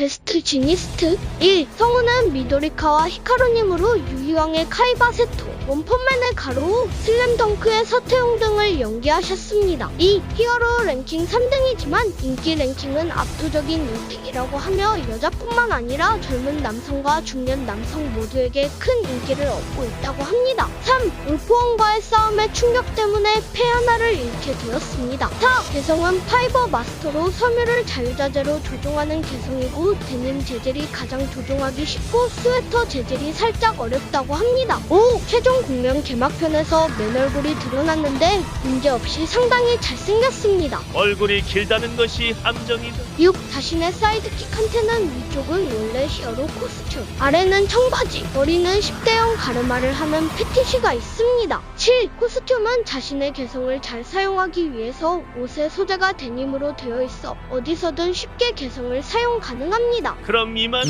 베스트 지니스트 1. 성우는 미도리카와 히카루님으로 유희왕의 카이바 세토, 원펀맨의 가루, 슬램덩크의 서태웅 등을 연기하셨습니다. 2. 히어로 랭킹 3등이지만 인기 랭킹은 압도적인 1등이라고 하며 여자뿐만 아니라 젊은 남성과 중년 남성 모두에게 큰 인기를 얻고 있다고 합니다. 3. 울프원과의 싸움의 충격 때문에 폐 하나를 잃게 되었습니다. 4. 개성은 파이버 마스터로 섬유를 자유자재로 조종하는 개성이고 데님 재질이 가장 조종하기 쉽고 스웨터 재질이 살짝 어렵다고 합니다. 5. 최종 공명 개막편에서 맨 얼굴이 드러났는데 문제없이 상당히 잘생겼습니다. 얼굴이 길다는 것이 함정이다. 6. 자신의 사이드킥한테는 위쪽은 원래 히어로 코스튬, 아래는 청바지, 머리는 10대형 가르마를 하는 패티시 가 있습니다. 7. 코스튬은 자신의 개성을 잘 사용하기 위해서 옷의 소재가 데님으로 되어 있어 어디서든 쉽게 개성을 사용 가능합니다. 그럼 이만.